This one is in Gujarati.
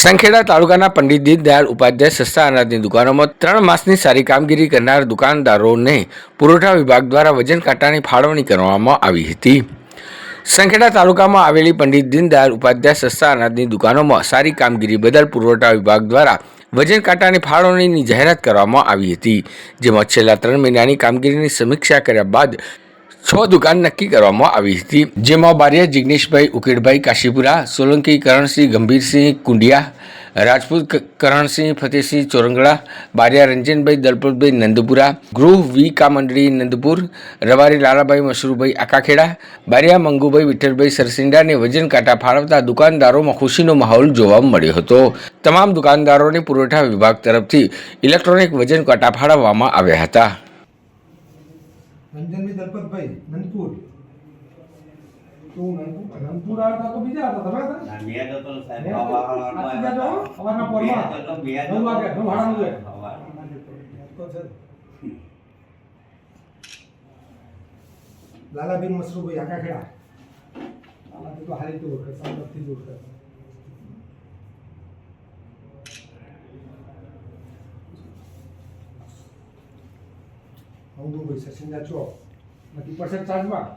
સંખેડા તાલુકાના પંડિત દીનદયાળ ઉપાધ્યાય સસ્તા અનાજની દુકાનોમાં ત્રણ માસની સારી કામગીરી કરનાર દુકાનદારોને પુરવઠા વિભાગ દ્વારા વજન કાંટાની ફાળવણી કરવામાં આવી હતી. સંખેડા તાલુકામાં આવેલી પંડિત દીનદયાળ ઉપાધ્યાય સસ્તા અનાજની દુકાનોમાં સારી કામગીરી બદલ પુરવઠા વિભાગ દ્વારા વજન કાંટાની ફાળવણીની જાહેરાત કરવામાં આવી હતી. જેમાં છેલ્લા ત્રણ મહિનાની કામગીરીની સમીક્ષા કર્યા બાદ છ દુકાન નક્કી કરવામાં આવી હતી, જેમાં બારિયા, જિગ્નેશભાઈ, ઉકેડભાઈ, કાશીપુરા, સોલંકી, કરણસિંહ, ગંભીરસિંહ, કુંડિયા, રાજપૂત કરણસિંહ, ફતેહસિંહ ચોરંગળા બારિયા, રંજનભાઈ, દલપતભાઈ, નંદપુરા, ગૃહ વી કા મંડળી નંદપુર, રવારી, લાલાભાઈ, મશરૂભાઈ, આકાખેડા, બારિયા, મંગુભાઈ, વિઠ્ઠલભાઈ સરસિંડાને વજન કાંટા ફાળવતા દુકાનદારોમાં ખુશીનો માહોલ જોવા મળ્યો હતો. તમામ દુકાનદારોને પુરવઠા વિભાગ તરફથી ઇલેક્ટ્રોનિક વજન કાંટા ફાળવવામાં આવ્યા હતા. રંજનભાઈ દલપતભાઈ નંદપુર તું નંદપુર નંદપુર આવતા તો બીજા હતા તમે હતા મેં તો તો સાહેબ મેં તો સવારમાં આટલી જાજો, સવારના પોરમાં. તો તો નવ વાગે, નવ વાળાનું જોઈએ. તો છે. મસરૂભાઈ આકાખેડા લાલાભાઈ તો હારી તો ઓળખે સંગતથી જ ઓળખે મંગુભાઈ સચિંદા ચોક નક્કી પરસેન્ટ ચાર્જમાં